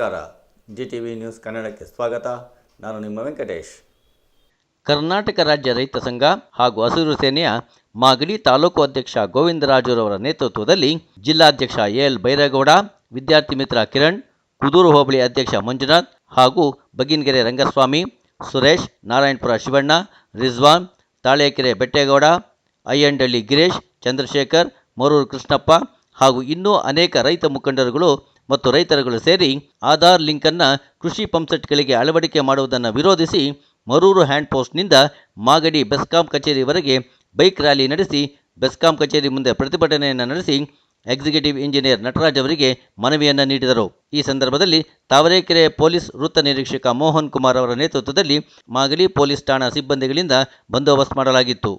ನಮಸ್ಕಾರ. G T V news ಕನ್ನಡಕ್ಕೆ ಸ್ವಾಗತ. ನಾನು ನಿಮ್ಮ ವೆಂಕಟೇಶ್. ಕರ್ನಾಟಕ ರಾಜ್ಯ ರೈತ ಸಂಘ ಹಾಗೂ ಹಸಿರು ಸೇನೆಯ ಮಾಗಡಿ ತಾಲೂಕು ಅಧ್ಯಕ್ಷ ಗೋವಿಂದರಾಜುರವರ ನೇತೃತ್ವದಲ್ಲಿ ಜಿಲ್ಲಾಧ್ಯಕ್ಷ ಎಲ್ ಬೈರೇಗೌಡ ವಿದ್ಯಾರ್ಥಿ ಮಿತ್ರ ಕಿರಣ್, ಕುದೂರು ಹೋಬಳಿ ಅಧ್ಯಕ್ಷ ಮಂಜುನಾಥ್ ಹಾಗೂ ಬಗಿನಗೆರೆ ರಂಗಸ್ವಾಮಿ, ಸುರೇಶ್, ನಾರಾಯಣಪುರ ಶಿವಣ್ಣ, ರಿಜ್ವಾನ್, ತಾಳೆಕೆರೆ ಬೆಟ್ಟೇಗೌಡ, ಅಯ್ಯಂಡಳ್ಳಿ ಗಿರೀಶ್, ಚಂದ್ರಶೇಖರ್, ಮರೂರು ಕೃಷ್ಣಪ್ಪ ಹಾಗೂ ಇನ್ನೂ ಅನೇಕ ರೈತ ಮುಖಂಡರುಗಳು ಮತ್ತು ರೈತರುಗಳು ಸೇರಿ ಆಧಾರ್ ಲಿಂಕನ್ನು ಕೃಷಿ ಪಂಪ್ಸೆಟ್ಗಳಿಗೆ ಅಳವಡಿಕೆ ಮಾಡುವುದನ್ನು ವಿರೋಧಿಸಿ ಮರೂರು ಹ್ಯಾಂಡ್ ಪೋಸ್ಟ್ನಿಂದ ಮಾಗಡಿ ಬೆಸ್ಕಾಂ ಕಚೇರಿವರೆಗೆ ಬೈಕ್ ರ್ಯಾಲಿ ನಡೆಸಿ ಬೆಸ್ಕಾಂ ಕಚೇರಿ ಮುಂದೆ ಪ್ರತಿಭಟನೆಯನ್ನು ನಡೆಸಿ ಎಕ್ಸಿಕ್ಯೂಟಿವ್ ಇಂಜಿನಿಯರ್ ನಟರಾಜ್ ಅವರಿಗೆ ಮನವಿಯನ್ನು ನೀಡಿದರು. ಈ ಸಂದರ್ಭದಲ್ಲಿ ತಾವರೆಕೆರೆ ಪೊಲೀಸ್ ವೃತ್ತ ನಿರೀಕ್ಷಕ ಮೋಹನ್ ಕುಮಾರ್ ಅವರ ನೇತೃತ್ವದಲ್ಲಿ ಮಾಗಡಿ ಪೊಲೀಸ್ ಠಾಣಾ ಸಿಬ್ಬಂದಿಗಳಿಂದ ಬಂದೋಬಸ್ತ್ ಮಾಡಲಾಗಿತ್ತು.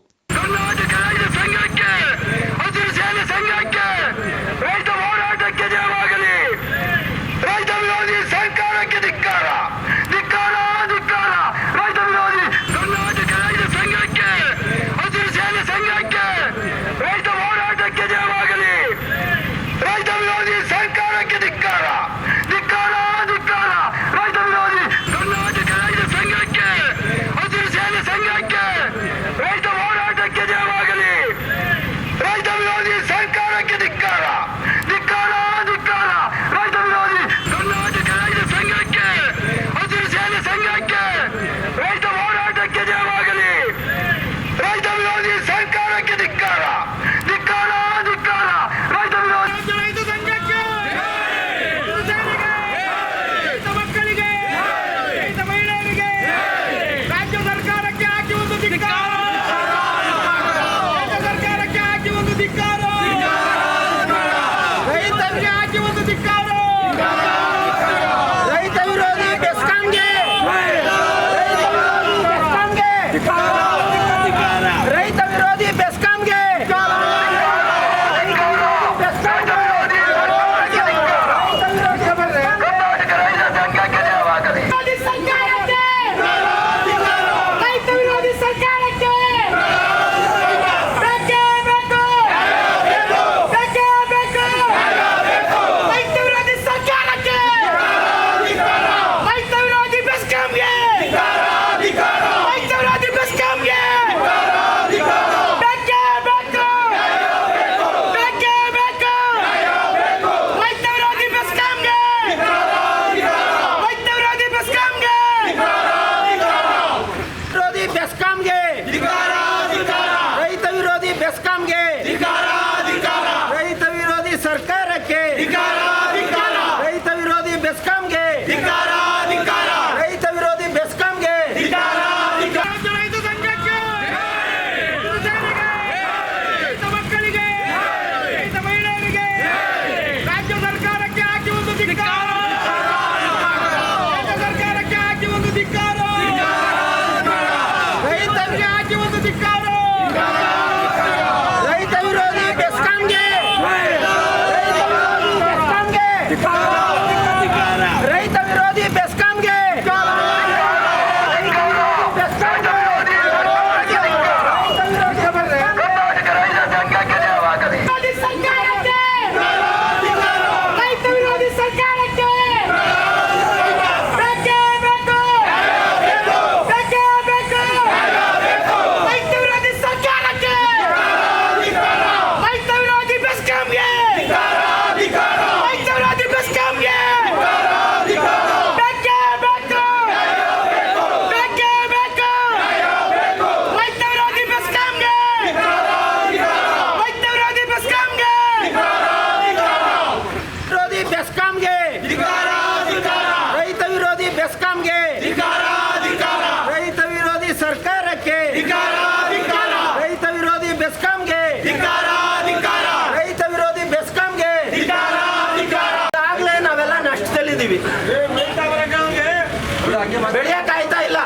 ಬೆಳೆಯಕ್ ಆಯ್ತಾ ಇಲ್ಲ?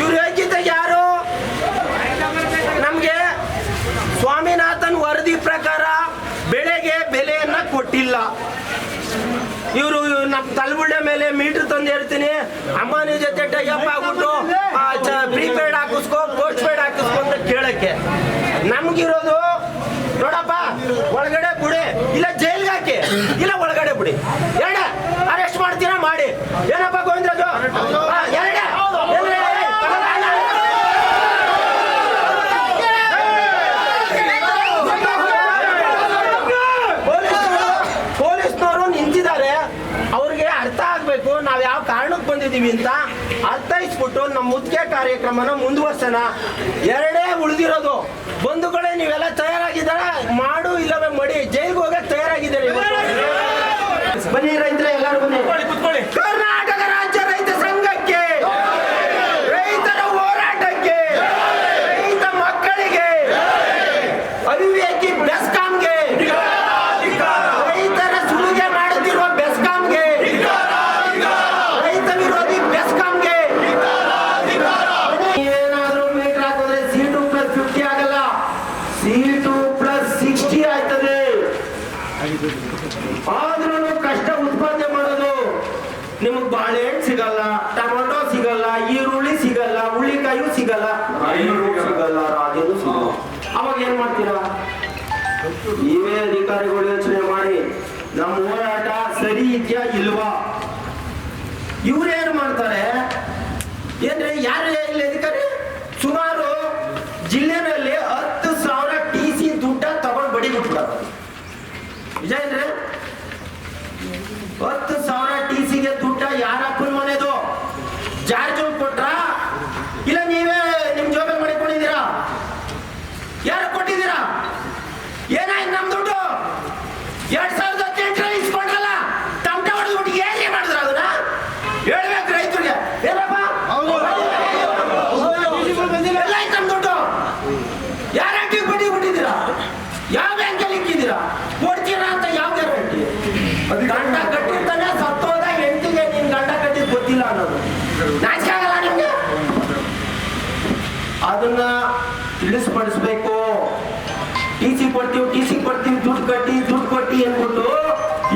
ಇವ್ರು ಹೇಳ್ತಿದ್ದ ಯಾರು? ನಮ್ಗೆ ಸ್ವಾಮಿನಾಥನ್ ವರದಿ ಪ್ರಕಾರ ಬೆಳೆಗೆ ಬೆಲೆಯನ್ನ ಕೊಟ್ಟಿಲ್ಲ. ಇವರು ನಮ್ಮ ತಲಬುಳ್ಳೆ ಮೇಲೆ ಮೀಟರ್ ತಂದು ಹೇಳ್ತೀನಿ. ಅಮ್ಮನ ಜೊತೆ ಟೈಅಪ್ ಆಗ್ಬಿಟ್ಟು ಪ್ರೀಪೇಡ್ ಹಾಕಿಸ್ಕೋ ಪೋಸ್ಟ್ ಪೇಡ್ ಹಾಕಿಸ್ಕೊ ಅಂತ ಕೇಳಕ್ಕೆ. ನಮ್ಗಿರೋದು, ನೋಡಪ್ಪ, ಒಳಗಡೆ ಬಿಡಿ. ಇಲ್ಲ, ಜೈಲ್ಗೆ ಹಾಕಿ. ಇಲ್ಲ, ಒಳಗಡೆ ಬಿಡಿ. ಎರಡ ಮಾಡಿ. ಏನಪ್ಪ ಗೋವಿಂದರಾಜು? ಪೊಲೀಸ್ನವರು ನಿಂತಿದ್ದಾರೆ. ಅವ್ರಿಗೆ ಅರ್ಥ ಆಗ್ಬೇಕು. ನಾವ್ ಯಾವ ಕಾರಣಕ್ಕೆ ಬಂದಿದೀವಿ ಅಂತ ಅರ್ಥೈಸ್ಬಿಟ್ಟು ನಮ್ಮ ಮುದ್ಕೆ ಕಾರ್ಯಕ್ರಮನ ಮುಂದುವರ್ಸೋಣ. ಎರಡೇ ಉಳಿದಿರೋದು. ಬಂಧುಗಳೇ ನೀವೆಲ್ಲ ತಯಾರಾಗಿದ್ದಾರ? ಮಾಡು, ಇಲ್ಲವೇ ಮಡಿ. ಜೈಲ್ಗೆ ಹೋಗಕ್ಕೆ ತಯಾರಾಗಿದ್ದಾರೆ ಬನ್ನಿ ರೈತರೇ, ಎಲ್ಲರೂ ಬನ್ನಿ.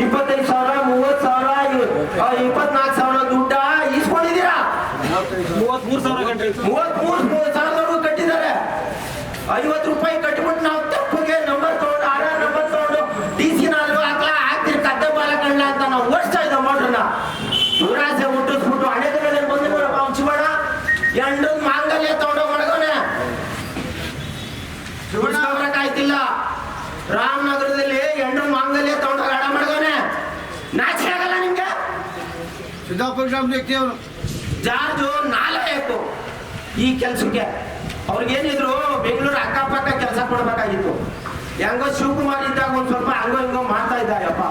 ಇಪ್ಪತ್ತೈದು ಸಾವಿರ ಮೂವತ್ತು ಸಾವಿರ ಇಪ್ಪತ್ನಾಲ್ಕು ಸಾವಿರ ದುಡ್ಡ ಇಸ್ಕೊಂಡಿದ್ದೀರಾ ಮೂವತ್ಮೂರು ಮೂವತ್ಮೂರು ಸಾವಿರದವರೆಗೂ ಕಟ್ಟಿದ್ದಾರೆ. ಐವತ್ತು ರೂಪಾಯಿ ಕಟ್ಟಿಬಿಟ್ಟು ನಾವು ತಪ್ಪಿಗೆ ನಂಬರ್ ತಗೊಂಡು ಆಧಾರ್ ನಂಬರ್ ತಗೊಂಡು ಡಿ ಸಿ ನಾಲ್ಕು ಹಾಕ್ಲಾ ಹಾಕ್ತಿರಿ ಕದ್ದ ಬಾಲಕಣ್ಣ ಅಂತ ನಾವು ಓಡಿಸ್ತಾ ಇದ್ದ ಮೋಟ್ರನ್ನ. ದುರಾಸೆ ಸಿದ್ದಾಪುರ ಗ್ರಾಮ ವ್ಯಕ್ತಿ ಅವರು. ಜಾರ್ಜು ನಾಲಾಯಕು ಈ ಕೆಲ್ಸಕ್ಕೆ. ಅವ್ರಿಗೇನಿದ್ರು ಬೆಂಗಳೂರು ಅಕ್ಕಪಕ್ಕ ಕೆಲಸ ಕೊಡ್ಬೇಕಾಗಿತ್ತು. ಹೆಂಗೋ ಶಿವಕುಮಾರ್ ಇದ್ದಾಗ ಒಂದು ಸ್ವಲ್ಪ ಹಂಗೋ ಹಿಂಗೋ ಮಾಡ್ತಾ ಇದ್ದ ಯಪ್ಪ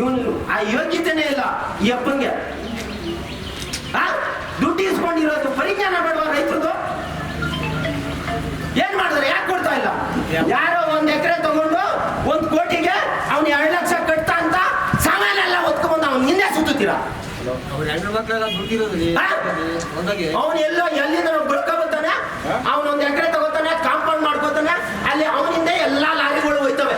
ಇವನು ಆ ಯೋಗ್ಯತೆನೇ ಇಲ್ಲ ಈ ಅಪ್ಪಂಗೆ? ದುಡ್ಡು ಇಸ್ಕೊಂಡಿರೋದು, ಪರಿಜ್ಞಾನ ಬೇಡವ ರೈತರದು. ಏನ್ ಮಾಡಿದ್ರೆ? ಯಾಕೆ ಕೊಡ್ತಾ ಇಲ್ಲ? ಯಾರೋ ಒಂದ್ ಎಕರೆ ತಗೊಂಡು ಒಂದ್ ಕೋಟಿಗೆ ಅವ್ನು ಎರಡು ಲಕ್ಷ ಕಟ್ತಾ ಅಂತ ಸಾಮಾನೆಲ್ಲ ಹೊತ್ಕೊಂಡ್ಬಂದು ಅವ್ನು ಸುತ್ತೀರಾ ಅವ್ರ ಹೆಣ್ಣು ಮಕ್ಕಳೆಲ್ಲ? ಅವನು ಎಲ್ಲೋ ಎಲ್ಲಿಂದ ಬಳ್ಕೊ ಬರ್ತಾನೆ ಅವನು ಒಂದು ಎಕರೆ ತಗೋತಾನೆ ಕಾಂಪೌಂಡ್ ಮಾಡ್ಕೋತಾನೆ ಅಲ್ಲಿ ಅವನಿಂದ ಎಲ್ಲಾ ಲಾರಿಗಳು ಹೋಯ್ತವೆ.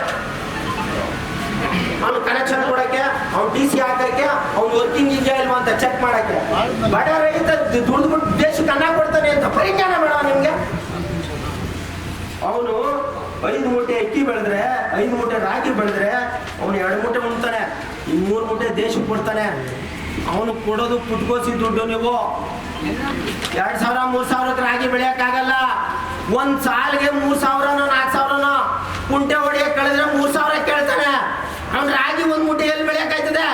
ಅವ್ನು ಕನೆಕ್ಷನ್ ಕೊಡಕ್ಕೆ ಅವ್ನು ಟಿ ಸಿ ಹಾಕಕ್ಕೆ ಅವ್ನು ವರ್ಕಿಂಗ್ ಇದೆಯಾ ಇಲ್ವಾ ಅಂತ ಚೆಕ್ ಮಾಡಕ್ಕೆ. ಬಡ ರೈತ ದುಡ್ದ್ಬಿಟ್ಟು ದೇಶಕ್ಕೆ ಅನ್ನ ಕೊಡ್ತಾನೆ ಅಂತ ಪರಿಜ್ಞಾನ ಬೇಡ ನಿಮ್ಗೆ. ಅವನು ಐದು ಮೂಟೆ ಅಕ್ಕಿ ಬೆಳೆದ್ರೆ ಐದು ಮೂಟೆ ರಾಗಿ ಬೆಳೆದ್ರೆ ಅವನು ಎರಡು ಮೂಟೆ ಉಣ್ತಾನೆ. ಈ ಮೂರು ಮೂಟೆ ದೇಶಕ್ಕೆ ಕೊಡ್ತಾನೆ. ಅವನು ಕೊಡೋದು ಪುಟ್ಕೋಸಿ ದುಡ್ಡು ನೀವು. ಎರಡ್ ಸಾವಿರ, ಮೂರ್ ಸಾವಿರಕ್ಕೆ ರಾಗಿ ಬೆಳೆಯೋಕ್ಕಾಗಲ್ಲ. ಒಂದು ಸಾಲಿಗೆ ಮೂರು ಸಾವಿರನೋ, ನಾಲ್ಕು ಸಾವಿರನೋ, ಕುಂಟೆ ಹೊಡೆಯ ಕಳೆದ್ರೆ ಮೂರು ಸಾವಿರ ಕೇಳ್ತಾನೆ. ಅವ್ನ್ ರಾಗಿ ಒಂದು ಮೂಟೆ ಎಲ್ಲಿ ಬೆಳೆಯೋಕ್ಕಾಯ್ತದೆ?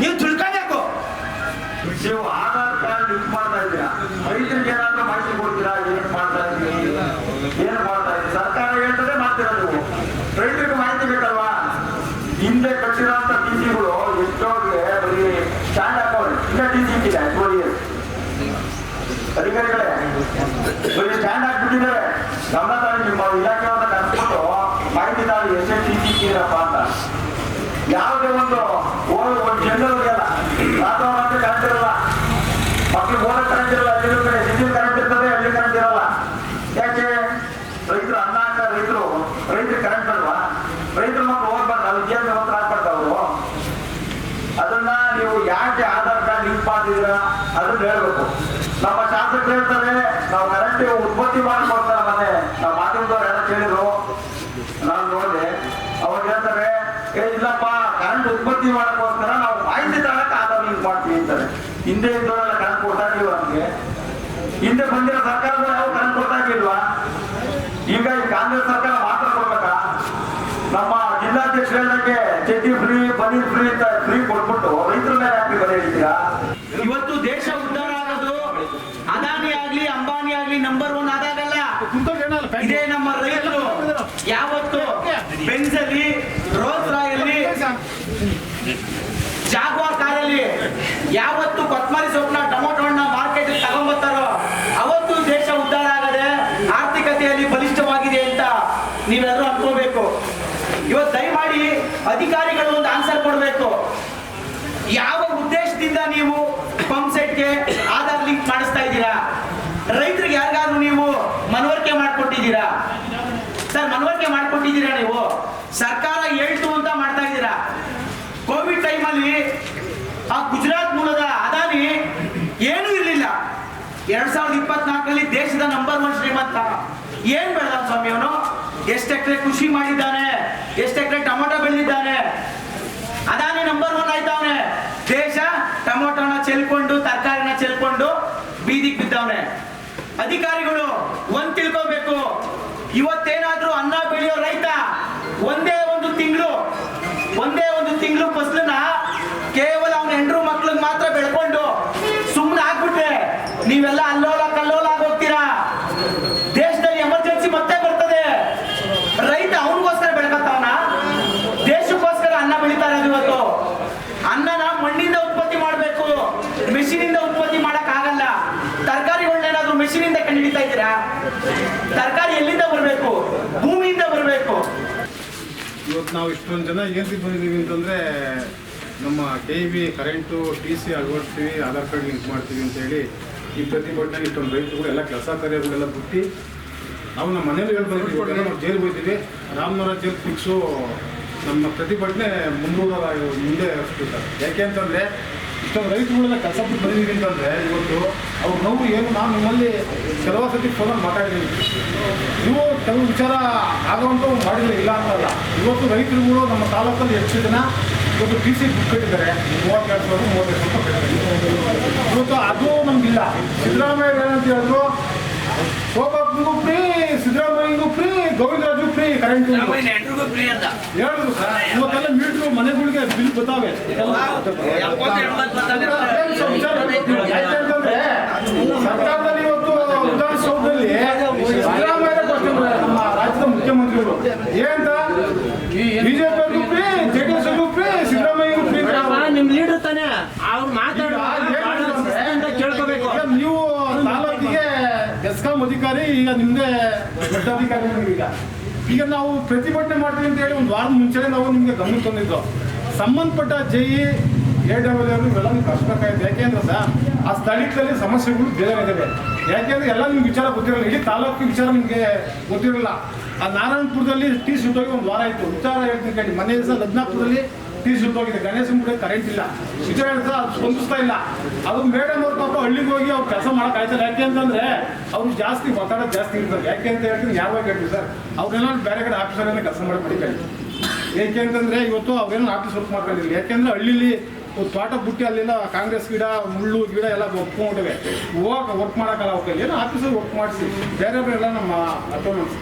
ನೀವು ತಿಳ್ಕೋಬೇಕು ನೀವು ಆಧಾರ್ ಕಾರ್ಡ್ ಲಿಂಕ್ ಮಾಡ್ತಾ ಇದ್ದೀರಾ ರೈತರಿಗೆ ಏನಾದ್ರೂ ಮಾಹಿತಿ ಕೊಡ್ತೀರಾ ಏನ್ ಮಾಡ್ತಾ ಇದ್ದೀರಿ ಏನ್ ಮಾಡ್ತಾ ಇದ್ದೀರಿ ಸರ್ಕಾರ ಹೇಳ್ತದೆ ಮಾಡ್ತೀರಾ ನೀವು ರೈತರಿಗೆ ಮಾಹಿತಿ ಬೇಕಲ್ವಾ ಹಿಂದೆ ಕಟ್ಟಿರೋಂಥ ಟಿ ಸಿಗಳು ಎಷ್ಟೋಗೆ ಬರೀ ಸ್ಟ್ಯಾಂಡ್ ಹಾಕೋರಿ ಈಗ ಟಿ ಸಿ ಇಟ್ಟಿದೆ ನೋಡಿ ಅಧಿಕಾರಿಗಳೇ ಬರೀ ಸ್ಟ್ಯಾಂಡ್ ಹಾಕ್ಬಿಟ್ಟಿದ್ದಾರೆ ಗಮನ ತಾಳಿ ನಿಮ್ಮ ಇಲಾಖೆಯವ್ರನ್ನ ಕರ್ಸ್ಬಿಟ್ಟು ಮಾಹಿತಿ ತಾಳಿ ಎಷ್ಟೇ ಟಿ ಸಿ ಇಟ್ಟಿದ್ದೀರಪ್ಪ ಅಂತ ಯಾವುದೇ ಒಂದು ಒಂದು ಜನರು ಇರಲ್ಲ ವಾತಾವರಣ ಕರೆಂಟ್ ಇರಲ್ಲ. ಮಕ್ಕಳಿಗೆ ಓಡೋ ಕರೆಂಟ್ ಇರಲ್ಲ ಅಲ್ಲಿ ಕಡೆ ಸಿಟಿ ಕರೆಂಟ್ ಇರ್ತದೆ ಅಲ್ಲಿ ಕರೆಂಟ್ ಇರಲ್ಲ. ಯಾಕೆ? ರೈತರು ಅನ್ನ ಹಾಕ ರೈತರು ರೈತರಿಗೆ ಕರೆಂಟ್ ಅಲ್ವಾ? ರೈತರು ಮಕ್ಕಳು ಹೋಗ್ಬಾರ್ದು ನಾವು ವಿದ್ಯಾಭ್ಯಾಸ ಆಗ್ಬಾರ್ದು ಅವರು. ಅದನ್ನ ನೀವು ಯಾಕೆ ಆಧಾರ್ ಕಾರ್ಡ್ ಲಿಂಕ್ ಮಾಡಿದೀರಾ ಅದನ್ನ ಹೇಳ್ಬೇಕು. ನಮ್ಮ ಶಾಸಕರು ಹೇಳ್ತಾರೆ, ನಾವು ಕರೆಂಟ್ ಉತ್ಪತ್ತಿ ಮಾಡ್ಕೊಡ್ತಾರೆ ಮತ್ತೆ ನಾವು ಮಾಧ್ಯಮದವ್ರು ಎಲ್ಲ ಕೇಳಿದ್ರು ನಾನು ನೋಡಿದೆ ಅವಾಗ ಹೇಳ್ತಾರೆ ಏ ಇಲ್ಲಪ್ಪ ಕರೆಂಟ್ ಉತ್ಪತ್ತಿ ಮಾಡಕ್ಕೋಸ್ಕರ ನಾವು ಮಾಹಿತಿ ತಗೊಳಕ್ಕೆ ಆಧಾರ್ ಲಿಂಕ್ ಮಾಡ್ತೀವಿ ಅಂತಾರೆ. ಹಿಂದೆ ಇದ್ದವರೆಲ್ಲ ಕರೆಂಟ್ ಕೊಡ್ತಾ ಇರ್ಲಿಲ್ವಾ ನಮಗೆ? ಹಿಂದೆ ಬಂದಿರೋ ಸರ್ಕಾರಗಳು ಯಾವ ಕರೆಂಟ್ ಕೊಡ್ತಾ ಇರ್ಲಿಲ್ವಾ ಈಗ ಈ ಕಾಂಗ್ರೆಸ್ ಸರ್ಕಾರ ಮಾತ್ರ ಕೊಡ್ಬೇಕಾ? ನಮ್ಮ ಜಿಲ್ಲಾಧ್ಯಕ್ಷರು ಹೇಳಕ್ಕೆ ಚಡ್ಡಿ ಫ್ರೀ ಪನೀರ್ ಫ್ರೀ ಅಂತ ಫ್ರೀ ಕೊಟ್ಬಿಟ್ಟು ರೈತರ ಮೇಲೆ ಹಾಕಿ ಬರೀ ಹೇಳ್ತೀರಾ ಇವತ್ತು ದೇಶ ಉದ್ಧಾರ ಆಗೋದು ಅದಾನಿ ಆಗ್ಲಿ ಅಂಬಾನಿ ಆಗ್ಲಿ ನಂಬರ್ ಒನ್ ಆದಾಗಲ್ಲ. ಇದೇ ನಮ್ಮ ರೈತರು. ಯಾವತ್ತು ಬೆನ್ಸಲ್ಲಿ ಯಾವತ್ತು ಕೊತ್ಮರಿ ಸೊಪ್ಪನ್ನ ಟೊಮೊಟೊ ಹಣ್ಣ ಮಾರ್ಕೆಟ್ ತಗೊಂಬರ್ತಾರೋ ಅವತ್ತು ದೇಶ ಉದ್ಧಾರ ಆಗದೆ ಆರ್ಥಿಕತೆಯಲ್ಲಿ ಬಲಿಷ್ಠವಾಗಿದೆ ಅಂತ ನೀವೆಲ್ಲರೂ ಅನ್ಕೋಬೇಕು. ಇವತ್ತು ದಯಮಾಡಿ ಅಧಿಕಾರಿಗಳು ಒಂದು ಆನ್ಸರ್ ಕೊಡಬೇಕು. ಯಾವ ಉದ್ದೇಶದಿಂದ ನೀವು ಪಂಪ್ ಸೆಟ್ಗೆ ಆಧಾರ್ ಲಿಂಕ್ ಮಾಡಿಸ್ತಾ ಇದ್ದೀರಾ? ರೈತರಿಗೆ ಯಾರಿಗಾದ್ರೂ ನೀವು ಮನವರಿಕೆ ಮಾಡಿಕೊಟ್ಟಿದ್ದೀರಾ? ಸರ್, ಮನವರಿಕೆ ಮಾಡಿಕೊಟ್ಟಿದ್ದೀರಾ ನೀವು? ಸರ್ಕಾರ ಹೇಳ್ತು ಅಂತ ಮಾಡ್ತಾ ಇದ್ದೀರಾ ಕೋವಿಡ್ ಟೈಮಲ್ಲಿ ಆ ಗುಜರಾತ್ ಮೂಲದ ಅದಾನಿ ಏನೂ ಇರಲಿಲ್ಲ ಎರಡ್ ಸಾವಿರದ ಇಪ್ಪತ್ನಾಲ್ಕರಲ್ಲಿ ದೇಶದ ಶ್ರೀಮಂತ ಏನ್ ಬೆಳೆದ ಸ್ವಾಮಿ ಅವನು? ಎಷ್ಟು ಎಕರೆ ಕೃಷಿ ಮಾಡಿದ್ದಾನೆ? ಎಷ್ಟು ಎಕರೆ ಟೊಮೊಟೊ ಬೆಳೆದಿದ್ದಾನೆ? ಅದಾನೆ ನಂಬರ್ ಒನ್ ಆಯ್ತವನೆ ದೇಶ ಟೊಮೊಟೊನ ಚೆಲ್ಕೊಂಡು, ತರಕಾರಿನ ಚೆಲ್ಕೊಂಡು ಬೀದಿಗೆ ಬಿದ್ದವನೆ. ಅಧಿಕಾರಿಗಳು, ಒಂದ್ ತಿಳ್ಕೊಬೇಕು. ಇವತ್ತೇನಾದ್ರೂ ಅನ್ನ ಬೆಳೆಯೋ ರೈತ ಒಂದೇ ಒಂದು ತಿಂಗಳು ಒಂದೇ ಒಂದು ತಿಂಗಳು ಫಸಲನ್ನ ಕೇವಲ ಅವನ ಹೆಂಡ್ರು ಮಕ್ಳಿಗೆ ಮಾತ್ರ ಬೆಳ್ಕೊಂಡು ಸುಮ್ಮನೆ ಆಗ್ಬಿಟ್ರೆ ನೀವೆಲ್ಲ ಅಲ್ಲೋಲ ಕಲ್ಲೋಲ ಆಗೋಗ್ತೀರಾ ದೇಶದಲ್ಲಿ ಎಮರ್ಜೆನ್ಸಿ ಮತ್ತೆ ಬರ್ತದೆ ರೈತ ಅವನಿಗೋಸ್ಕರ ಬೆಳ್ಕತ್ತವನ ದೇಶಕ್ಕೋಸ್ಕರ ಅನ್ನ ಬೆಳೀತಾ ಇರೋದು ಇವತ್ತು ಅನ್ನನ ಮಣ್ಣಿಂದ ಉತ್ಪತ್ತಿ ಮಾಡಬೇಕು ಮೆಷಿನಿಂದ ಉತ್ಪತ್ತಿ ಮಾಡಕ್ ಆಗಲ್ಲ ತರಕಾರಿಗಳನ್ನೇನಾದ್ರೂ ಮೆಷಿನಿಂದ ಕಂಡುಹಿಡಿತಾ ಇದ್ದೀರಾ ತರಕಾರಿ ಎಲ್ಲಿಂದ ಬರಬೇಕು? ಭೂಮಿಯಿಂದ ಬರಬೇಕು. ಇವತ್ತು ನಾವು ಇಷ್ಟೊಂದು ಜನ ಏನಕ್ಕೆ ಬಂದಿದ್ದೀವಿ ಅಂತಂದರೆ ನಮ್ಮ T V current T C ಅಳವಡಿಸ್ತೀವಿ, Aadhaar card link ಮಾಡ್ತೀವಿ ಅಂತೇಳಿ ಈ ಪ್ರತಿಭಟನೆ ಇಷ್ಟೊಂದು ರೈತರುಗಳು ಎಲ್ಲ ಕೆಲಸ ಕಾರ್ಯಗಳೆಲ್ಲ ಬಿಟ್ಟು ನಾವು ನಮ್ಮ ಮನೇಲಿ ಹೇಳ್ಬಂದಿದ್ದೀವಿ ನಾವು ಜೈಲು ಹೋಗ್ತೀವಿ ರಾಮನಗರ ಜೈಲ್ ಫಿಕ್ಸು ನಮ್ಮ ಪ್ರತಿಭಟನೆ ಮುನ್ನೂರ ಮುಂದೆ ಯಾಕೆ ಅಂತಂದರೆ ಇಷ್ಟೊಂದು ರೈತರುಗಳೆಲ್ಲ ಕೆಲಸ ಬಿಟ್ಟು ಬಂದಿದ್ದೀವಿ ಅಂತಂದರೆ ಇವತ್ತು ಅವ್ರ ನೋವು ಏನು? ನಾನು ನಿಮ್ಮಲ್ಲಿ ಕೆಲವು ಸತಿ ಫೋನಲ್ಲಿ ಮಾತಾಡಿದ್ದೀನಿ. ನೀವು ಕೆಲವು ವಿಚಾರ ಆಗುವಂಥ ಮಾಡಿದ್ರೆ ಇಲ್ಲ ಅಂತಲ್ಲ. ಇವತ್ತು ರೈತರುಗಳು ನಮ್ಮ ತಾಲೂಕಲ್ಲಿ ಹೆಚ್ಚು ಜನ ಇವತ್ತು ಟಿ ಸಿ ಬುಕ್ ಕಟ್ಟಿದ್ದಾರೆ? ಮೂವತ್ತೆರಡು ಸಾವಿರ ಮೂವತ್ತೈದು ಸಾವಿರ ಕಟ್ಟಿದ್ದಾರೆ. ಇವತ್ತು ಅದು ನಮ್ಗಿಲ್ಲ. ಸಿದ್ದರಾಮಯ್ಯ ಏನಂತ ಹೇಳಿದ್ರು ಗೋಪಾಲ್ ಫ್ರೀ ಸಿದ್ದರಾಮಯ್ಯಗೂ ಫ್ರೀ ಗೋವಿಂದ ಕರೆಂಟ್ ಹೇಳಿದ್ರು ಸರ್ ಇವತ್ತೆಲ್ಲ ಮೀಟ್ರು ಮನೆಗಳಿಗೆ ಬಿಲ್ ಬರ್ತಾವೆ ಯಾಕೆಂತಂದ್ರೆ ಸರ್ಕಾರದಲ್ಲಿ ಇವತ್ತು ವಿಧಾನಸೌಧದಲ್ಲಿ ಸಿದ್ದರಾಮಯ್ಯ ಕ್ವಶನ್ ನಮ್ಮ ರಾಜ್ಯದ ಮುಖ್ಯಮಂತ್ರಿಗಳು ಏನಂತ BJP free JDS free Siddaramaiah free ನಿಮ್ ಲೀಡರ್ ತಾನೆ ಅವ್ರು ಕೇಳ್ಕೋಬೇಕು ಈಗ ನೀವು ತಾಲೂಕಿಗೆ ಎಸ್ಕಾಂ ಅಧಿಕಾರಿ ಈಗ ನಿಮ್ದೇ ದೊಡ್ಡ ಅಧಿಕಾರಿ ಈಗ ಈಗ ನಾವು ಪ್ರತಿಭಟನೆ ಮಾಡ್ತೀವಿ ಅಂತ ಹೇಳಿ ಒಂದು ವಾರದ ಮುಂಚೆನೆ ನಾವು ನಿಮಗೆ ಗಮನ ತಂದಿದ್ದು. ಸಂಬಂಧಪಟ್ಟ ಇ ಎ ಡಬ್ಲ್ಯೂ ಅವರು ಇವೆಲ್ಲ ಕಷ್ಟಬೇಕಾಗಿದೆ ಯಾಕೆಂದ್ರೆ ಸರ್, ಆ ಸ್ಥಳೀಯದಲ್ಲಿ ಸಮಸ್ಯೆಗಳು ಬೇರೆ ಇದ್ದಾವೆ ಯಾಕೆಂದ್ರೆ ಎಲ್ಲ ನಿಮ್ಗೆ ವಿಚಾರ ಗೊತ್ತಿರಲ್ಲ. ಇಡೀ ತಾಲೂಕು ವಿಚಾರ ನಿಮಗೆ ಗೊತ್ತಿರಲ್ಲ. ಆ ನಾರಾಯಣಪುರದಲ್ಲಿ ಟಿ ಸುಟ್ಟೋಗಿ ಒಂದು ವಾರ ಇತ್ತು ವಿಚಾರ ಹೇಳ್ತೀನಿ ಕೇಳಿ. ಮನೆ ದಿವಸ ಲಗ್ನಾಪುರದಲ್ಲಿ ಟಿ ಸುಟ್ಟೋಗಿದೆ ಗಣೇಶನ ಕೂಡ ಕರೆಂಟ್ ಇಲ್ಲ. ಸಿಚುವೇಶನ್ ಸ್ಪಂದಿಸ್ತಾ ಇಲ್ಲ. ಅದು ಮೇಡಮ್ ಅವ್ರ ಪಾಪ ಹಳ್ಳಿಗೆ ಹೋಗಿ ಅವ್ರು ಕೆಲಸ ಮಾಡಕ್ ಆಯ್ತಾರೆ ಯಾಕೆ ಅಂತಂದ್ರೆ ಅವ್ರು ಜಾಸ್ತಿ ಒತ್ತಡ ಜಾಸ್ತಿ ಇರ್ತಾರೆ ಯಾಕೆ ಅಂತ ಹೇಳ್ತೀನಿ, ಯಾವಾಗ ಹೇಳ್ತೀವಿ ಸರ್? ಅವ್ರೆಲ್ಲ ಬೇರೆ ಕಡೆ ಆಫೀಸರಲ್ಲೇ ಕೆಲಸ ಮಾಡಿ ಏಕೆ ಅಂತಂದ್ರೆ ಇವತ್ತು ಅವ್ರೇನು ಆಫೀಸ್ ವರ್ಕ್ ಮಾಡ್ಕೊಂಡಿಲ್ಲ ಯಾಕೆಂದ್ರೆ ಹಳ್ಳಿಲಿ ತೋಟ ಬುಟ್ಟಿ ಅಲ್ಲೆಲ್ಲ ಕಾಂಗ್ರೆಸ್ ಗಿಡ, ಮುಳ್ಳು ಗಿಡ ಎಲ್ಲ ಒಪ್ಕೊಂಡಿವೆ ಹೋಗಕ್ಕೆ ವರ್ಕ್ ಮಾಡೋಕ್ಕಲ್ಲ ಅವ್ರ. ಏನೋ ಆಫೀಸಲ್ಲಿ ವರ್ಕ್ ಮಾಡಿಸಿ. ಬೇರೆ ಬೇರೆ ಎಲ್ಲ ನಮ್ಮ ಅಟೋಮೆಂಟ್ಸ್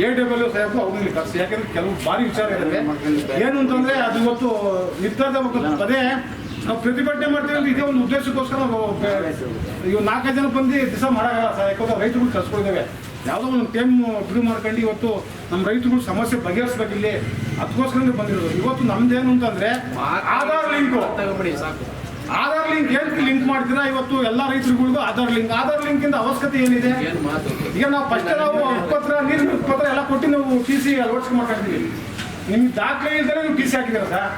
ಎ ಡಬ್ಲ್ಯೂ ಸಾಹೇಬ್ ಅವ್ರಿಗೆ ಕರ್ಸಿ ಯಾಕಂದ್ರೆ ಕೆಲವು ಭಾರಿ ವಿಚಾರ ಇದೆ ಏನು ಅಂತಂದ್ರೆ ಅದು ಇವತ್ತು ನಿರ್ಧಾರದ ಅದೇ ಪದೇ ನಾವು ಪ್ರತಿಭಟನೆ ಮಾಡ್ತೀವಿ ಅಂದ್ರೆ ಇದೇ ಒಂದು ಉದ್ದೇಶಕ್ಕೋಸ್ಕರ ನಾವು ಇವ್ ನಾಲ್ಕೈದು ಜನ ಬಂದು ದಿವಸ ಮಾಡಲ್ಲ ಸರ್. ಯಾಕಂದ್ರೆ ರೈತರುಗಳು ಕಳ್ಸ್ಕೊಂಡಿದ್ದೇವೆ ಯಾವುದೋ ಒಂದು ಟೈಮ್ ಬಿಡು ಮಾಡ್ಕೊಂಡು ಇವತ್ತು ನಮ್ಮ ರೈತರುಗಳು ಸಮಸ್ಯೆ ಬಗೆಹರಿಸ್ಬೇಕಿಲ್ಲಿ ಅದಕ್ಕೋಸ್ಕರ ಬಂದಿರೋದು. ಇವತ್ತು ನಮ್ದೇನು ಅಂತಂದ್ರೆ ಆಧಾರ್ ಲಿಂಕ್. ಆಧಾರ್ ಲಿಂಕ್ ಏನಕ್ಕೆ ಲಿಂಕ್ ಮಾಡ್ತೀರಾ ಇವತ್ತು ಎಲ್ಲ ರೈತರುಗಳಿಗೂ ಆಧಾರ್ ಲಿಂಕ್ ಆಧಾರ್ ಲಿಂಕ್ ಇಂದ ಅವಶ್ಯಕತೆ ಏನಿದೆ? ಈಗ ನಾವು ಫಸ್ಟ್ ನಾವು ಪತ್ರ ನೀರಿನ ಪತ್ರ ಎಲ್ಲ ಕೊಟ್ಟು ನಾವು ಟಿ ಸಿ ಅಳವಡಿಸ್ಕೊಂಡು ಮಾತಾಡ್ತೀವಿ ನಿಮ್ಗೆ ದಾಖಲೆ ಇಲ್ದೇ ನೀವು ಟಿ ಸಿ ಹಾಕಿದಿರ ಸರ್?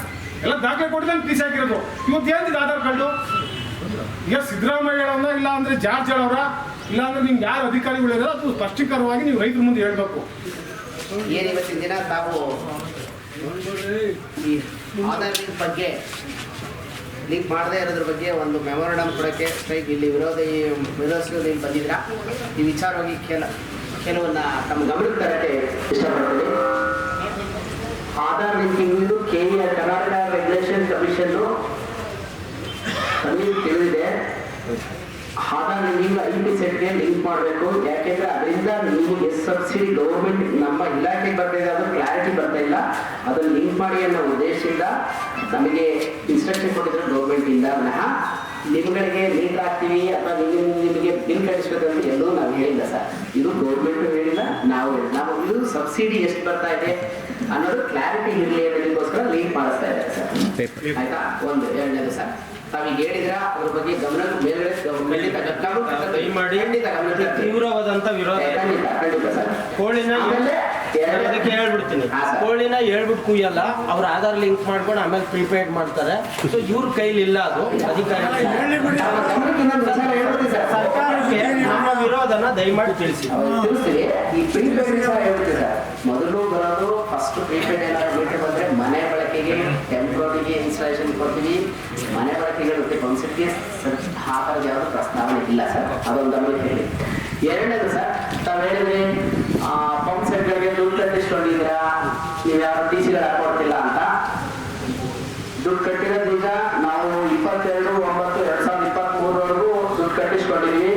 ಎಲ್ಲ ದಾಖಲೆ ಕೊಟ್ಟಿದ್ರೆ ಟಿ ಸಿ ಹಾಕಿರೋದು. ಇವತ್ತು ಏನಿದೆ ಆಧಾರ್ ಕಾರ್ಡು ಈಗ ಸಿದ್ದರಾಮಯ್ಯ ಹೇಳೋಣ ಇಲ್ಲ ಅಂದ್ರೆ ಜಾರ್ಜ್ ಹೇಳೋರ ಇಲ್ಲ ಅಂದ್ರೆ ನಿಮ್ಗೆ ಯಾರು ಅಧಿಕಾರಿಗಳು ಇರೋ ಅದು ಸ್ಪಷ್ಟೀಕರವಾಗಿ ನೀವು ರೈತರ ಮುಂದೆ ಹೇಳ್ಬೇಕು. ಏನಿವತ್ತಿನ ದಿನ ತಾವು ಈ ಆಧಾರ್ ಲಿಂಕ್ ಬಗ್ಗೆ ಲಿಂಕ್ ಮಾಡದೇ ಇರೋದ್ರ ಬಗ್ಗೆ ಒಂದು ಮೆಮೊರಂಡಮ್ ಕೊಡೋಕ್ಕೆ ಸ್ಟ್ರೈಕ್ ಇಲ್ಲಿ ವಿರೋಧಿ ವಿರೋಧಿಸೋದು ಇಲ್ಲಿ ಬಂದಿದ್ದೀರಾ? ಈ ವಿಚಾರವಾಗಿ ಕೆಲ ಕೆಲವನ್ನ ತಮ್ಮ ಗಮನಕ್ಕೆ ತರಕ್ಕೆ ಇಷ್ಟಪಡ್ತೀನಿ. ಆಧಾರ್ ಲಿಂಕಿಂಗ್ ಕೆ ಕರ್ನಾಟಕ ರೆಗ್ಯುಲೇಷನ್ ಕಮಿಷನ್ ನಮಗೆ ತಿಳಿದಿದೆ. ಆಧಾರ್ ನೀವು ಐ ಪಿ ಸೆಟ್ಗೆ ಲಿಂಕ್ ಮಾಡಬೇಕು. ಯಾಕೆಂದ್ರೆ ಅದರಿಂದ ನಿಮಗೆ ಸಬ್ಸಿಡಿ ಗೌರ್ಮೆಂಟ್ ನಮ್ಮ ಇಲಾಖೆಗೆ ಬರ್ತಾ ಇದೆ, ಅದು ಕ್ಲಾರಿಟಿ ಬರ್ತಾ ಇಲ್ಲ. ಅದನ್ನು ಲಿಂಕ್ ಮಾಡಿ ಅನ್ನೋ ಉದ್ದೇಶದಿಂದ ನಮಗೆ ಇನ್ಸ್ಟ್ರಕ್ಷನ್ ಕೊಟ್ಟಿದ್ರು ಗೌರ್ಮೆಂಟಿಂದ ವಿನಃ ನಿಮ್ಗಳಿಗೆ ನೀರು ಹಾಕ್ತೀವಿ ಅಥವಾ ನಿಮಗೆ ನಿಮಗೆ ಬಿಲ್ ಕಟ್ಟಿಸ್ಬೇಕು ಅಂತ ಎಲ್ಲೂ ನಾವು ಹೇಳಿಲ್ಲ ಸರ್. ಇದು ಗೌರ್ಮೆಂಟ್ ಹೇಳಿಲ್ಲ ನಾವು. ನಾವು ಇದು ಸಬ್ಸಿಡಿ ಎಷ್ಟು ಬರ್ತಾ ಇದೆ ಅನ್ನೋದು ಕ್ಲಾರಿಟಿ ಇರಲಿ ಅನ್ನೋದಕ್ಕೋಸ್ಕರ ಲೀಕ್ ಮಾಡಿಸ್ತಾ ಇದ್ದಾರೆ ಸರ್. ಆಯ್ತಾ? ಒಂದು ಎರಡನೇದು ಸರ್. ತಾವೀಗ ಹೇಳಿದ್ರ? ಅವ್ರ ಬಗ್ಗೆ ಗಮನ ಮೇಲ್ಗಡೆ ಖಂಡಿತ ಗಮನ- ದಯಮಾಡಿ ಖಂಡಿತ. ತೀವ್ರವಾದಂತ ವಿರೋಧ. ಖಂಡಿತ ಖಂಡಿತ ಸರ್. ಕೋಳಿನ ಅದಕ್ಕೆ ಹೇಳ್ಬಿಡ್ತೀನಿ ಸರ್. ಕೋಳಿನ ಹೇಳ್ಬಿಟ್ಟು ಕುಯ್ಯಲ್ಲ ಅವ್ರ ಆಧಾರ್ ಲಿಂಕ್ ಮಾಡ್ಕೊಂಡು ಆಮೇಲೆ ಪ್ರಿಪೇಡ್ ಮಾಡ್ತಾರೆ. ಸೊ ಇವ್ರ ಕೈಲಿ ಇಲ್ಲ ಅದು ಅಧಿಕಾರಿ. ಸರ್. ಸರ್ಕಾರಕ್ಕೆ ನಮ್ಮ ವಿರೋಧನ ದಯಮಾಡಿ ತಿಳಿಸಿ. ಈ ಪ್ರೀಪೇಡ್ ಹೇಳ್ಬಿಡ್ತೀವಿ ಮೊದಲು ಬರೋದು ಫಸ್ಟ್ ಪ್ರೀಪೇಡ್ ಏನಾದ್ರು ಬಂದ್ರೆ ಮನೆ ಬಳಕೆಗೆ ಟೆಂಪ್ರರಿಗೆ ಇನ್ಸ್ಟಾಲೇಷನ್ ಕೊಡ್ತೀವಿ. ಮನೆ ಬಳಕೆಗೆ ಮತ್ತೆ ಪಂಪ್ಸೆಟ್ಗೆ ಹಾಕೋದು ಯಾವುದು ಪ್ರಸ್ತಾವನೆ ಇಲ್ಲ ಸರ್. ಅದೊಂದು ಗಮನಕ್ಕೆ ಹೇಳಿ. ಎರಡನೇದು ಸರ್ ತಾವು ಹೇಳಿದ್ರಿ ಸೆಟ್ಗಳಿಗೆ ದುಡ್ಡು ಕಟ್ಟಿಸ್ಕೊಂಡಿದ್ದೀರಾ? ನೀವು ಯಾರು ಟಿ ಸಿಗಳು ಹಾಕೊಡ್ತಿಲ್ಲ ಅಂತ? ದುಡ್ಡು ಕಟ್ಟಿರೋದು ನಾವು ಇಪ್ಪತ್ತೆರಡು, ಒಂಬತ್ತು, ಎರಡ್ ಸಾವಿರದ ಇಪ್ಪತ್ತ್ ಮೂರವರೆಗೂ ದುಡ್ಡು ಕಟ್ಟಿಸ್ಕೊಂಡಿದ್ವಿ.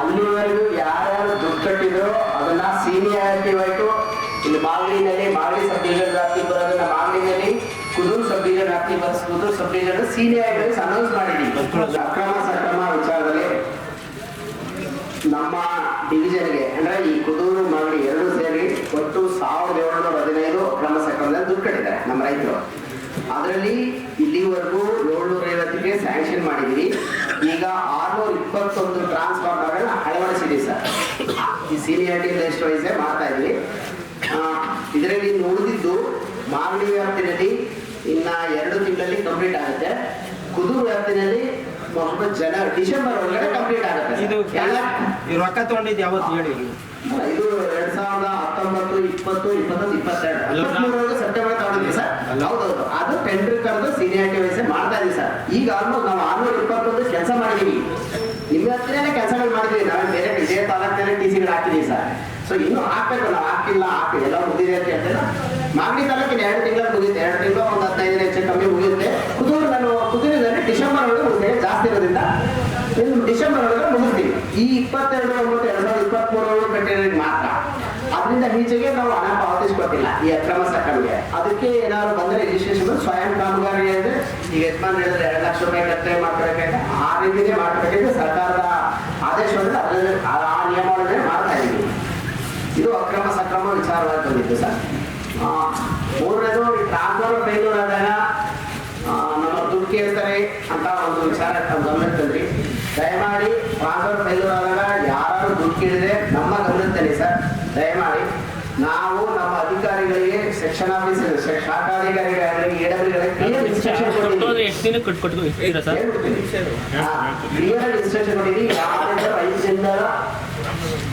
ಅಲ್ಲಿವರೆಗೂ ಯಾರ್ಯಾರು ದುಡ್ಡು ಕಟ್ಟಿದ್ರು, ಅದನ್ನ ಸೀನಿಯಾರಿಟಿ ಆಯ್ತು ಇಲ್ಲಿ ಮಾಗಡಿನಲ್ಲಿ ಮಾಗಡಿ ಸಬ್ ಡಿವಿಷನ್ ವ್ಯಾಪ್ತಿ ಬರೋದನ್ನ ಮಾಗಡಿನಲ್ಲಿ ಕುದೂರು ಸಬ್ ಡಿವಿಷನ್ ವ್ಯಾಪ್ತಿ ಬಸ್ Kudur sub division seniority announce ಮಾಡಿದ್ವಿ. ಅಕ್ರಮ, ಸಕ್ರಮ ವಿಚಾರದಲ್ಲಿ. ನಮ್ಮ ಡಿವಿಷನ್ಗೆ ಅಂದ್ರೆ ಈ ಕುದೂರು ಮಾಗಡಿ ಎರಡು ಸೇರಿ ಒಟ್ಟು ಸಾವಿರದ ಏಳ್ನೂರ ಹದಿನೈದು ಕ್ರಮ ಸಕ್ರಮದಲ್ಲಿ ದುಡ್ಡು ಕಟ್ಟಿದ್ದಾರೆ ನಮ್ಮ ರೈತರು. ಅದರಲ್ಲಿ ಇಲ್ಲಿವರೆಗೂ ಏಳ್ನೂರ ಐವತ್ತಿಗೆ ಸ್ಯಾಂಕ್ಷನ್ ಮಾಡಿದ್ವಿ. ಈಗ ಆರ್ನೂರ ಇಪ್ಪತ್ತೊಂದು ಟ್ರಾನ್ಸ್ಫಾರ್ಮರ್ಗಳನ್ನ ಅಳವಡಿಸಿದೀವಿ ಸರ್. ಈ ಸೀನಿಯಾರಿಟಿ ಲಿಸ್ಟ್ ವೈಸೇ ಮಾಡ್ತಾ ಇದ್ವಿ. ಇದರಲ್ಲಿ ಉಳಿದಿದ್ದು ಮಾಗಡಿ ವ್ಯಾಪ್ತಿನಲ್ಲಿ ಇನ್ನ ಎರಡು ತಿಂಗಳಲ್ಲಿ ಕಂಪ್ಲೀಟ್ ಆಗುತ್ತೆ. ಕುದೂರು ವ್ಯಾಪ್ತಿನಲ್ಲಿ ಮೊಹಮ್ಮದ್ ಜನ ಡಿಸೆಂಬರ್ ಒಳಗಡೆ ಕಂಪ್ಲೀಟ್ ಆಗುತ್ತೆ ಇದು ಎಲ್ಲ ಈ ರೊಕ್ಕ ತಗೊಂಡಿದ್ದು ಯಾವತ್ತು ಹೇಳಿ ಇದು ಎರಡ್ ಸಾವಿರದ ಹತ್ತೊಂಬತ್ತು ಇಪ್ಪತ್ತು ಇಪ್ಪತ್ತೊಂದು ಇಪ್ಪತ್ತೆರಡು. ಇಪ್ಪತ್ಮೂರವರೆಗೂ ಸೆಪ್ಟೆಂಬರ್ ತಗೊಂಡಿದ್ವಿ ಸರ್. ಹೌದೌದು. ಅದು ಟೆಂಡರ್ ಕರೆದು ಸೀನಿಯಾರಿಟಿ ವಯಸ್ಸೇ ಮಾಡ್ತಾ ಇದೀವಿ ಸರ್. ಈಗ ಆಲ್ಮೋಸ್ಟ್ ನಾವು ಆರ್ನೂರ ಇಪ್ಪತ್ತೊಂದು ಕೆಲಸ ಮಾಡಿದೀವಿ. ನಿಮ್ಮ ಹತ್ರನೇ ಕೆಲಸಗಳು ಮಾಡಿದ್ವಿ. ನಾವು ಬೇರೆ ಇದೇ ತಾಲೂಕಿನಲ್ಲಿ ಟಿ ಸಿಗಳು ಹಾಕಿದೀವಿ ಸರ್. ಸೊ ಇನ್ನು ಹಾಕ್ಬೇಕು. ನಾವು ಹಾಕಿಲ್ಲ ಹಾಕಿ ಎಲ್ಲ ಮುಗಿದಿದೆ ಅಂತ ಹೇಳ್ತೇನೆ ಮಾಗಡಿ ತಾಲೂಕಿನ ಎರಡು ತಿಂಗಳ ಮುಗಿದಿದೆ ಎರಡು ತಿಂಗಳು ಒಂದು ಹದಿನೈದು ಹೆಚ್ಚು ಕಮ್ಮಿ ಮುಗಿಯುತ್ತೆ ಕುದೂರು ನಾನು ಕುದೂರಿನಲ್ಲಿ ಡಿಸೆಂಬರ್ ಒಳಗೆ ಮುಗಿಸ್ತೇನೆ ಜಾಸ್ತಿ ಇರೋದ್ರಿಂದ ಡಿಸೆಂಬರ್ ಮುಗಿಸ್ತೀವಿ. ಈ ಇಪ್ಪತ್ತೆರಡು ಒಂಬತ್ತು ಎರಡ್ ಸಾವಿರದ ಇಪ್ಪತ್ತ್ ಕಟ್ಟಿರೋದು ಮಾತ್ರ. ಅದರಿಂದ ಈಚೆಗೆ ನಾವು ಹಣ ಪಾವತಿಸ್ಕೊತಿಲ್ಲ ಈ ಅಕ್ರಮ ಸಕ್ಕಂಗೆ ಅದಕ್ಕೆ ಏನಾದ್ರು ಬಂದ್ರೆ ರಿಜಿಸ್ಟ್ರೇಷನ್ ಸ್ವಯಂ ಕಾಮಗಾರಿ ಅಂದ್ರೆ ಈಗ ಯಜಮಾನ್ ಹೇಳಿದ್ರೆ ಎರಡು ಲಕ್ಷ ರೂಪಾಯಿ ಕಟ್ಟೆ ಮಾಡ್ಕೊಳ್ಬೇಕಾದ್ರೆ ಆ ರೀತಿನೇ ಮಾಡ್ಬೇಕಾದ್ರೆ ಸರ್ಕಾರದ ಆದೇಶವನ್ನು ಅದರಲ್ಲಿ ಆ ನಿಯಮಗಳನ್ನೇ ಮಾಡ್ತಾ ಇದ್ದೀವಿ ಇದು ಅಕ್ರಮ ಸಕ್ರಮ ವಿಚಾರವಾಗಿ ಬಂದಿತ್ತು ಸರ್. ಮೂರನೇದು ಈ ಟ್ರಾನ್ಸ್ಫರ್ ಫೇಲ್ಯೂರ್ ಆದಾಗ ಆ, ನಮ್ಮ ದುಡ್ಡು ಕೇಳ್ತಾರೆ ಅಂತ ಒಂದು ವಿಚಾರ ನಮ್ಮ ಗಮನಕ್ಕೆ ತಂದ್ರಿ ದಯಮಾಡಿ ಆದಾಗ ಯಾರು ದುಡ್ಡು ನಮ್ಮ ಗಮನಕ್ಕೆ ತನ್ನಿ ಸರ್. ದಯಮಾಡಿ ನಾವು ನಮ್ಮ ಅಧಿಕಾರಿಗಳಿಗೆ ಸೆಕ್ಷನ್ ಆಫೀಸರ್ ಶಾಖಾಧಿಕಾರಿಗಳಿಗೆ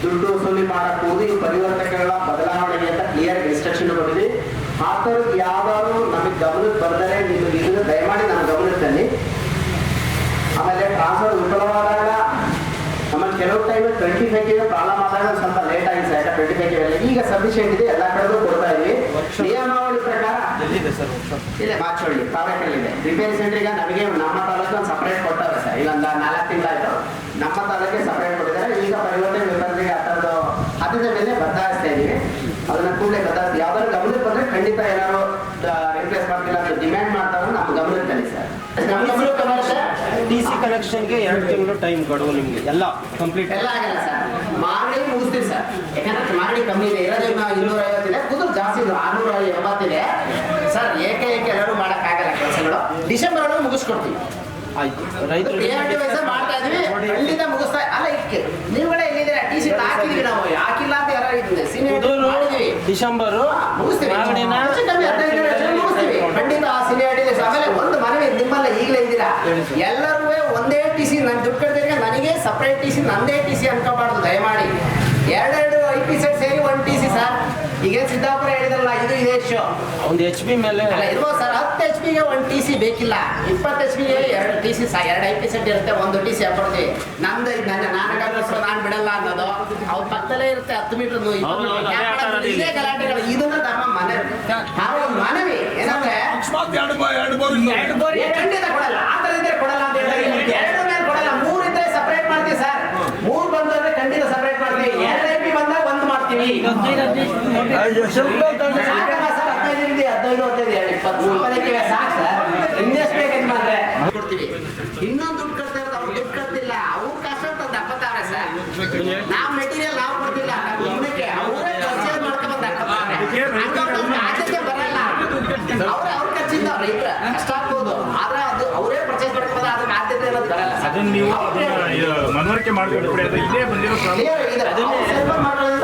ದುಡ್ಡು ವಸೂಲಿ ಮಾಡಬಹುದು. ಈ ಪರಿವರ್ತಕಗಳ ಬದಲಾವಣೆಗೆ ಅಂತ ಕ್ಲಿಯರ್ ಇನ್ಸ್ಟ್ರಕ್ಷನ್ ಕೊಟ್ಟಿದ್ದೀವಿ. ಆ ಥರದ್ದು ಯಾವ್ದಾದ್ರು ನಮಗೆ ಗಮನಕ್ಕೆ ಬರ್ದರೆ ನಿಮಗೆ ಇದನ್ನು ದಯಮಾಡಿ ನಮ್ಮ ತನ್ನಿ ಆಮೇಲೆ ಟ್ರಾನ್ಸ್ಫರ್ ವಿಫಲವಾದಾಗ ಟ್ವೆಂಟಿ ಫೈವ್ ಕೆ ಪ್ರಾಬ್ಲಮ್ ಆದಾಗ ಸ್ವಲ್ಪ ಲೇಟ್ ಆಗಿದೆ ಸರ್ ಟ್ವೆಂಟಿ ಫೈವ್ ಕೆ ಈಗ ಸಫಿಷಿಯಂಟ್ ಇದೆ. ಎಲ್ಲ ಕಡೆಗೂ ಕೊಡ್ತಾ ಇದೀವಿ. ನಿಯಮಾವಳಿ ಪ್ರಕಾರ ಇಲ್ಲ ಸರ್ ಇಲ್ಲೇ ಮಾಚೋಳಿ ತಾಲೂಕಲ್ಲಿದೆ ರಿಪೇರಿ ಸೆಂಟ್ರಿಗೆ ನಮಗೆ ನಮ್ಮ ತಾಲೂಕು ಒಂದು ಸಪರೇಟ್ ಕೊಡ್ತಾರೆ ಸರ್ ಇಲ್ಲೊಂದು ನಾಲ್ಕು ತಿಂಗಳಾಯ್ತು ನಮ್ಮ ತಾಲೂಕಿಗೆ ಸಪರೇಟ್ ಕೊಟ್ಟಿದ್ದಾರೆ. ಈಗ ಪರಿವರ್ತನೆ ವಿಭಾಗದಲ್ಲಿ ಆ ಥರದ್ದು ಹತ್ತದ ಮೇಲೆ ಬದಲಾಯಿಸ್ತಾ ಇದೀವಿ ಅದನ್ನ ಕೂಡಲೇ ಬದಲಾಯಿಸಿ. ಯಾವ್ದಾದ್ರು ಎರಡು ತಿಂಗಳು ಟೈಮ್ ಕೊಡುವ ನಿಮಗೆ. ಎಲ್ಲ ಕಂಪ್ಲೀಟ್ ಎಲ್ಲ ಆಗಲ್ಲ ಸರ್. ಮಾಗಡಿ ಮುಗಿಸ್ತೀವಿ ಸರ್. ಯಾಕಂದ್ರೆ ಮಾಗಡಿ ಕಮ್ಮಿ ಇದೆ. ಇರೋದು ಇನ್ನು ಇನ್ನೂರ ಐವತ್ತಿದೆ ಕುದುರು ಜಾಸ್ತಿ ಇದೆ. ಆರ್ನೂರ ಎಂಬತ್ತಿದೆ. ಸರ್ ಏಕೆ ಏಕೆ ಎಲ್ಲರೂ ಮಾಡೋಕ್ಕಾಗಲ್ಲ ಕೆಲಸಗಳು? ಡಿಸೆಂಬರ್ ಒಳಗೆ ಮುಗಿಸ್ಕೊಡ್ತೀವಿ. ಆಯ್ತು. ರೈತರು ಮಾಡ್ತಾ ಇದೀವಿ ಖಂಡಿತ ಮುಗಿಸ್ತಾ ಅಲ್ಲ ಇಕ್ಕೆ ನೀವುಗಳೇ ಎಲ್ಲಿದ್ದೀರಾ? ಟಿ ಸಿ ಹಾಕಿದೀವಿ ನಾವು. ಹಾಕಿಲ್ಲ ಅಂತ ಯಾರು ಇದ್ದಿದೆ ಸೀನಿಯರ್ ಮಾಡಿದೀವಿ ಡಿಸೆಂಬರು ಮುಗಿಸ್ತೀವಿ. ಖಂಡಿತ ಆ ಸೀನಿಯಾರಿಟಿ ಆಮೇಲೆ ಒಂದು ಮನವಿ ನಿಮ್ಮಲ್ಲ ಈಗಲೇ ಇದ್ದೀರಾ? ಎಲ್ಲರೂ ಒಂದೇ ಟಿ ಸಿ ನಾನು ದುಡ್ಡು ಕಟ್ಟಿದ್ರೆ ನನಗೆ ಸಪ್ರೇಟ್ ಟಿ ಸಿ ನಂದೇ ಟಿ ಸಿ ಅನ್ಕೋಬಾರ್ದು ದಯಮಾಡಿ. ಎರಡೆರಡು ಐ ಪಿ ಸೆಟ್ ಸೇರಿ ಒನ್ ಟಿ ಸಿ ಸರ್. ಈಗ ಸಿದ್ದಾಪುರ ಹೇಳಿದ್ರಲ್ಲ ಇದು ಇದೆ ಶೋ ಒಂದು ಎಚ್ ಪಿ ಮೇಲೆ ಅಲ್ಲ ಇರ್ಬೋದು ಸರ್ ಹತ್ತು ಎಚ್ ಪಿಗೆ ಒಂದು ಟಿ ಸಿ ಬೇಕಿಲ್ಲ. ಇಪ್ಪತ್ತು ಎಚ್ ಪಿಗೆ ಎರಡು ಟಿ ಸಿ ಎರಡು ಐ ಪಿ ಸೆಟ್ ಇರುತ್ತೆ ಒಂದು ಟಿ ಸಿ ಹಾಕೊಡ್ತೀವಿ. ನಂದು ನನ್ನ ನಾನು ನಾನು ಬಿಡಲ್ಲ ಅನ್ನೋದು ಅವ್ರ ಪಕ್ಕದಲ್ಲೇ ಇರುತ್ತೆ ಹತ್ತು ಮೀಟರ್ ಇದನ್ನ ತಮ್ಮ ಮನೆ ನಾವು ಒಂದು ಮನವಿ ಎರಡು ಬಾರಿ ಎರಡು ಬಾರಿ ಎರಡು ಬಾರಿ ಖಂಡಿತ ಕೊಡಲ್ಲ. ಆ ಥರ ಇದ್ರೆ ಕೊಡಲ್ಲ ಅಂತ ಹೇಳಿದ್ರೆ ನಿಮ್ಗೆ ಎರಡು ಮೇಲೆ ಕೊಡಲ್ಲ. ಮೂರು ಇದ್ರೆ ಸಪರೇಟ್ ಮಾಡ್ತೀವಿ ಸರ್. ಮೂರು ಬಂದ್ರೆ ಖಂಡಿತ ಸಪರೇಟ್ ಮಾಡ್ತೀವಿ. ಎರಡು ಎಂ ಪಿ ಬಂದಾಗ ಒಂದು ಮಾಡ್ತೀವಿ. ಸರ್ ಹದಿನೈದು ಇದೆ ಹದಿನೈದು ಹದಿನೈದು ಎರಡು ಇಪ್ಪತ್ತು ಇಪ್ಪತ್ತೈದು ಸಾಕು ಸರ್. ಇನ್ನೆಷ್ಟು ಬೇಕಂತ ಮಾಡಿದ್ರೆ ಇನ್ನೊಂದು ದುಡ್ಡು ಕಟ್ತಾ ಇರೋದು ಅವ್ರು ದುಡ್ಡು ಕಟ್ತಿಲ್ಲ. ಅವ್ರು ಕಷ್ಟ ತಂದು ಸರ್. ನಾವು ಮೆಟೀರಿಯಲ್ ನಾವು ಕೊಡ್ತಿಲ್ಲ. ನಾವು ಅವರೇ ಪರ್ಚೇಸ್ ಮಾಡ್ಕೊಂಡ್ಬಂದು ಹಾಕತ್ತಾರೆ ಅದನ್ನ ನೀವು ಅವ್ರೇ- ಮನವರಿಕೆ ಮಾಡ್ಕೊಂಡು ಅದು ಇದೇ ಬಂದಿರೋ ಪ್ರಾಬ್ಲಮ್ ಕ್ಲಿಯರ್